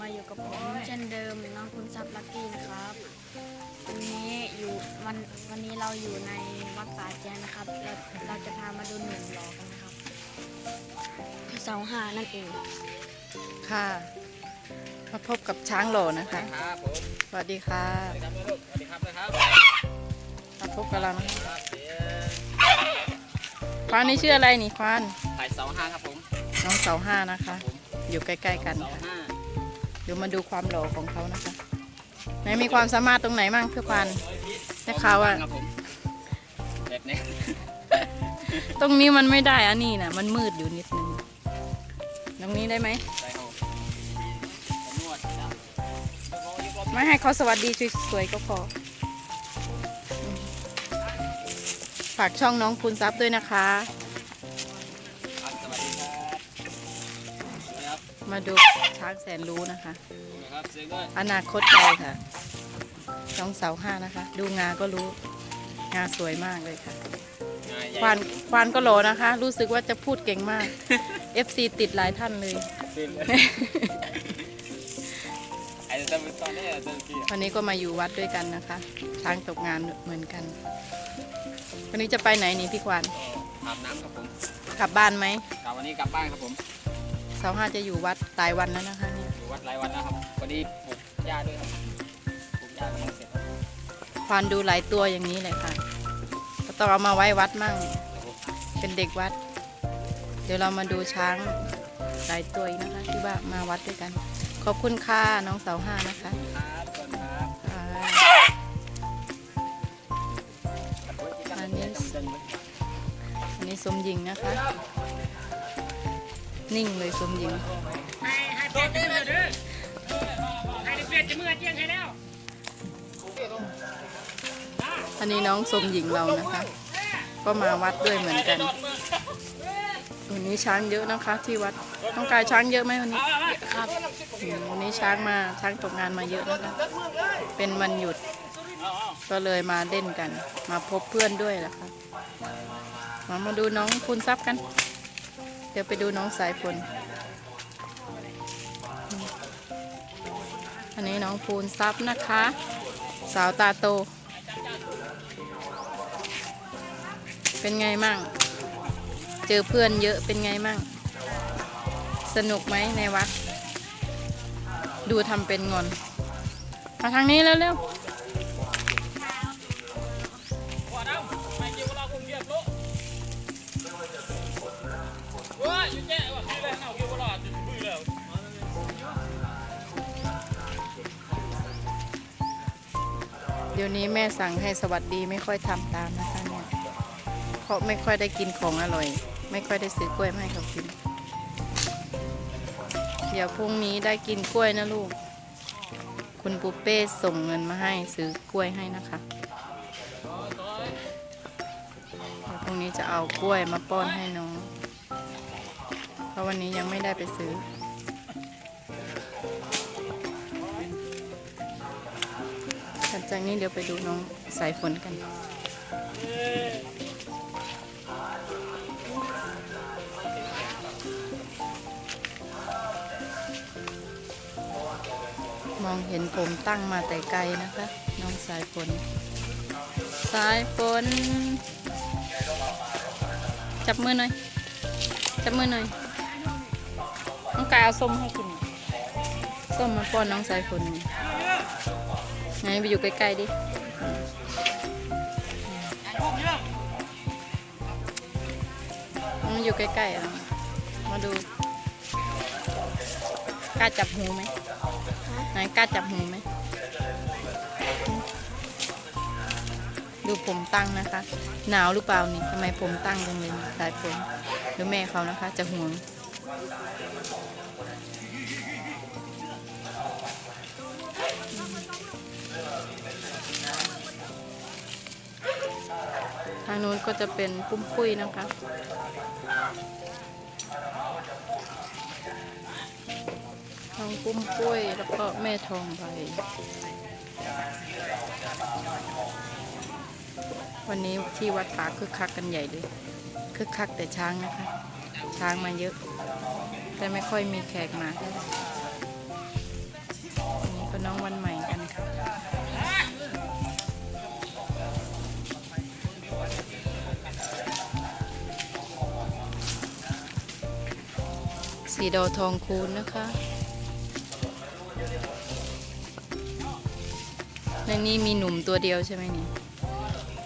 มาอยู่กับผมเช่นเดิมน้องคุณซับลักกี้นะครับวันนี้อยู่วันวันนี้เราอยู่ในวัดป่าแจนนะครับเราเราจะพามาดูหนุ่มหล่อกันนะครับเสาห้านั่นเองค่ะมาพบกับช้างโหลนะคะครับผมสวัสดีค่ะสวัสดีครับลูกสวัสดีครับนะครับมาพบกับเรานะคะครับเดี๋ยวควานนี่ชื่ออะไรนี่ควานถ่ายเสาห้าครับผมน้องเสาห้านะคะผมอยู่ใกล้ๆกันเสาค่ะห้าเดี๋ยวมาดูความหล่อของเขานะคะไหนมีความสามารถตรงไหนมั่งเพื่อควานได้ข่าวว่าครับผมแบบนี้ตรงนี้มันไม่ได้อันนี้นะมันมืดอยู่นิดนึงตรงนี้ได้ไหมได้ครับผมผมนวดจ้ะไม่ให้เขาสวัสดีสวยๆก็พออืมฝากช่องน้องคุณซับด้วยนะคะ มาดูช้างแสนรู้นะคะสวัสดีครับเสียงด้วยอนาคตไกลค่ะน้องเสาห้านะคะ ดูงาก็รู้ งาสวยมากเลยค่ะงานใหญ่ควานควานก็โหลนะคะ รู้สึกว่าจะพูดเก่งมาก FC ติดหลายท่านเลยขึ้นเลยไอ้ตอนตอนนี้ตอนที่วันนี้ก็มาอยู่วัดด้วยกันนะคะ ช้างตกงานเหมือนกัน วันนี้จะไปไหนนี่พี่ควานอาบน้ำครับผม กลับบ้านไหมกลับวันนี้กลับบ้านครับผมเสาห้าจะอยู่วัดตายวันแล้วนะคะเนี่ยอยู่วัดหลายวันแล้วครับวันนี้ปลูกหญ้าด้วยครับปลูกหญ้ากำลังเสร็จครับควานดูหลายตัวอย่างนี้เลยค่ะก็ต้องเอามาไว้วัดมั่งครับผมเป็นเด็กวัด เดี๋ยวเรามาดูช้างหลายตัวอีกนะคะที่ว่ามาวัดด้วยกัน ขอบคุณค่ะน้องเสาห้านะคะครับก่อนครับอ่าอันนี้อันนี้สมหญิงนะคะ นิ่งเลยสมหญิงให้ให้เปลี่ยนจะมือเด้อให้เปลี่ยนจะมือเจียงให้แล้วอันนี้น้องสมหญิงเรานะคะ ก็มาวัดด้วยเหมือนกันวันนี้ช้างเยอะนะคะที่วัดต้องการช้างเยอะไหมวันนี้ครับอืมวันนี้ช้างมาช้างตกงานมาเยอะนะคะเป็นวันหยุด ก็เลยมาเล่นกัน มาพบเพื่อนด้วยแหละค่ะมามาดูน้องพูนซับกัน เดี๋ยวไปดูน้องสายฝน อันนี้น้องพูนซับนะคะ สาวตาโต เป็นไงมั่ง เจอเพื่อนเยอะเป็นไงมั่ง สนุกไหมในวัด ดูทำเป็นงอน มาทางนี้แล้วเร็ว ดี๋ยวนี้แม่สั่งให้สวัสดีไม่ค่อยทำตามนะคะเนี่ยเพราะไม่ค่อยได้กินของอร่อย ไม่ค่อยได้ซื้อกล้วยมาให้เขากิน เดี๋ยวพรุ่งนี้ได้กินกล้วยนะลูก คุณปูเป้ส่งเงินมาให้ซื้อกล้วยให้นะคะเดี๋ยวพรุ่งนี้จะเอากล้วยมาป้อนให้น้อง เพราะวันนี้ยังไม่ได้ไปซื้อ จากนี้เดี๋ยวไปดูน้องสายฝนกันมองเห็นผมตั้งมาแต่ไกลนะคะ น้องสายฝน สายฝน จับมือหน่อย จับมือหน่อย น้องกายเอาส้มให้กิน ส้มมาป้อนน้องสายฝนหน่ ไหนไปอยู่ใกล้ๆดิมันอยู่ใกล้ๆอะ มาดู กล้าจับหูไหมไหนกล้าจับหูไหม ดูผมตั้งนะคะ หนาวหรือเปล่านี่ทำไมผมตั้งจังเลยสายผมดูแม่เขานะคะ จะห่วง นู้นก็จะเป็นปุ้มปุ้ยนะคะ ทองปุ้มปุ้ยแล้วก็แม่ทองใบ วันนี้ที่วัดป่าคึกคักกันใหญ่เลย คึกคักแต่ช้างนะคะ ช้างมาเยอะ แต่ไม่ค่อยมีแขกมาเท่าไหร่น้องวันใหม่ สีดอทองคูณนะคะ ในนี้มีหนุ่มตัวเดียวใช่ไหมนี่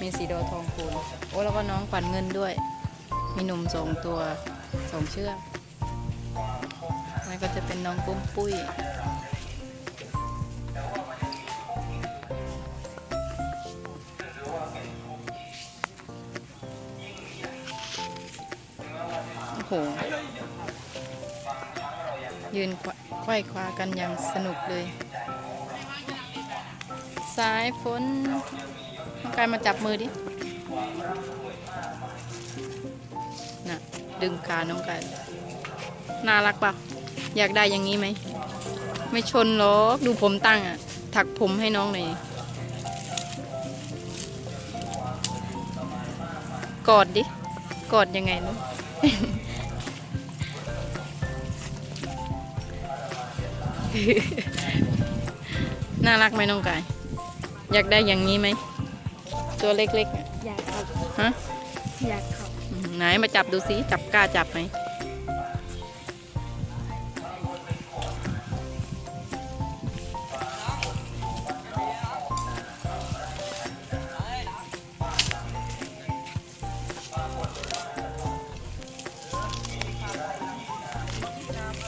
มีสีดอทองคูณ โอ้แล้วก็น้องปันเงินด้วย มีหนุ่มสองตัวสองเชือกนั่นก็จะเป็นน้องปุ้มปุ้ยโอ้โห ยืนไขว้คว้ากันอย่างสนุกเลย สายฝนน้องกายมาจับมือดิ น่ะ ดึงขาน้องกาย น่ารักปะอยากได้อย่างนี้ไหม ไม่ชนหรอก ดูผมตั้งอะ ถักผมให้น้องหน่อย กอดดิ กอดยังไงลูก น่ารักไหมน้องกาย อยากได้อย่างนี้ไหม ตัวเล็กๆอะอยากครับฮะอยากครับอืมไหนมาจับดูสิจับกล้าจับไหม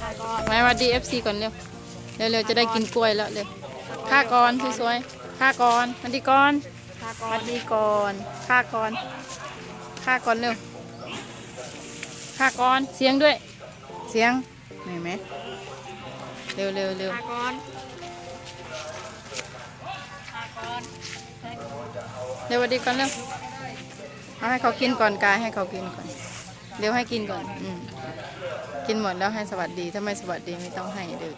ข้าก็มาวัดดีเอฟซีก่อนเร็ว เร็วๆจะได้กินกล้วยแล้วเร็วค่ากรสวยๆค่ากรวัดดีก่อนข้าก็วัดดีก่อนค่ากรค่ากรเร็วค่ากรเสียงด้วย เสียงเห็นไหมเร็วเร็วเร็วข้าก่อนข้าก่อนเร็ววัดดีก่อนเร็วเอาให้เขากินก่อนกายให้เขากินก่อนเร็วให้กินก่อน อืม กินหมดแล้วให้สวัสดี ถ้าไม่สวัสดีไม่ต้องให้เด้อ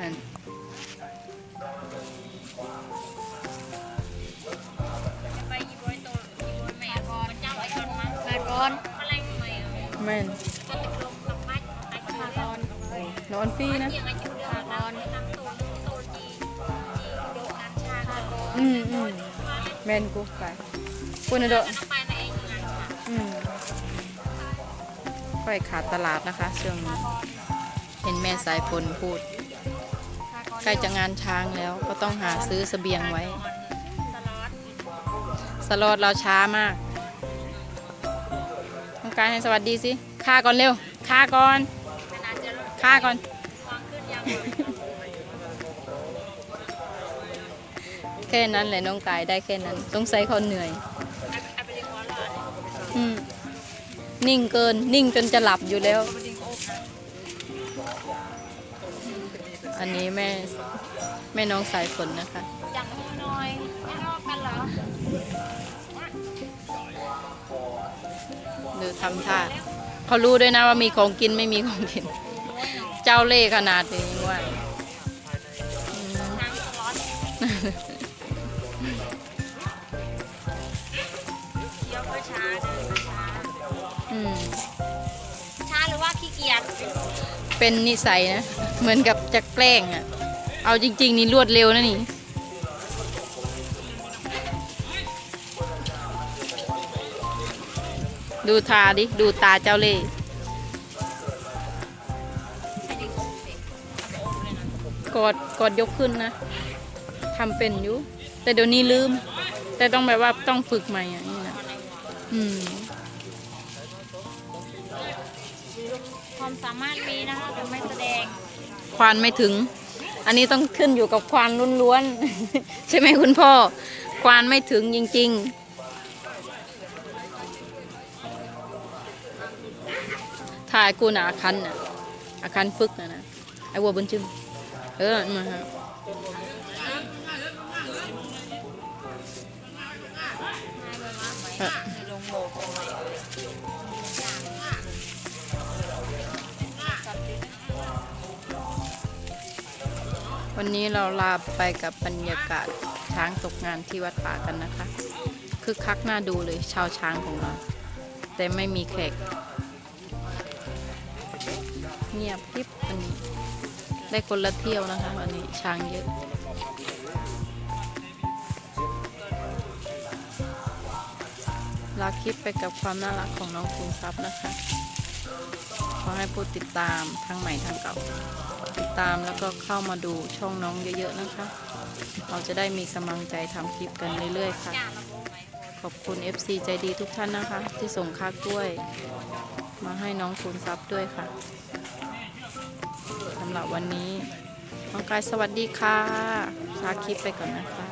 นั่นไปยีบอยตัวยีบอยแม่ก่อนเจ้าไอ้คนมาแม่ก่อนอะไรใหม่แม่นก็ติดลมกับไม้ไอ้ข้าก่อนนอนฟรีนะไงจุดข้นตัวตัวจีจีโดนันชาข้าอนอืมอืมแมนกูไปคุณนะโดะไปในเองงานค่ะอืมค่อยขาดตลาดนะคะเช่วงเห็นแม่สายฝนพูด ใกล้จะงานช้างแล้วก็ต้องหาซื้อเสบียงไว้สลอตลอดเราช้ามาก ต้องการให้สวัสดีสิค่าก่อนเร็วค่าก่อนขนาดจะลดค่าก่อนแค่นั้นแหละน้องกายได้แค่นั้น ต้องใส่เขาเหนื่อยอืมนิ่งเกินนิ่งจนจะหลับอยู่แล้ว อันนี้แม่แม่น้องสายฝนนะคะจังมือหน่อยไม่รอกกันเหรอดูทำท่าเขารู้ด้วยนะว่ามีของกินไม่มีของกิน เจ้าเล่ห์ขนาดนี้ว่าอืมนางสล็อตเคี้ยวก็ช้าเดินก็ช้าอืมช้าหรือว่าขี้เกียจ เป็นนิสัยนะ เหมือนกับจะแกล้งอะ เอาจริง ๆ นี่รวดเร็วนะนี่ ดูตาดิ ดูตาเจ้าเล่ยกอดกอดยกขึ้นนะทำเป็นอยู่ แต่เดี๋ยวนี้ลืม แต่ต้องแบบว่าต้องฝึกใหม่อะนี่นะอืม ความสามารถมีนะคะแต่ไม่แสดงควานไม่ถึง อันนี้ต้องขึ้นอยู่กับควานล้วนๆ ใช่ไหมคุณพ่อ ควานไม่ถึงจริง ๆ ถ่ายกูนะอาคันนะอาคันฝึกนะนะ ไอ้วัวบนจึงเออ มาฮะเอ่อ วันนี้เราลาไปกับบรรยากาศช้างตกงานที่วัดป่ากันนะคะคือคักน่าดูเลยชาวช้างของเรา แต่ไม่มีแขก เงียบพิบอันนี้ ได้คนละเที่ยวนะคะวันนี้ช้างเยอะลาคลิปไปกับความน่ารักของน้องคุณทรัพย์นะคะ ขอให้ผู้ติดตามทั้งใหม่ทั้งเก่า ติดตามแล้วก็เข้ามาดูช่องน้องเยอะๆนะคะ เราจะได้มีกำลังใจทำคลิปกันเรื่อยๆค่ะ ขอบคุณ FC ใจดีทุกท่านนะคะ ที่ส่งค่ากล้วย มาให้น้องคุณซับด้วยค่ะสำหรับวันนี้น้องกายสวัสดีค่ะลาคลิปไปก่อนนะคะ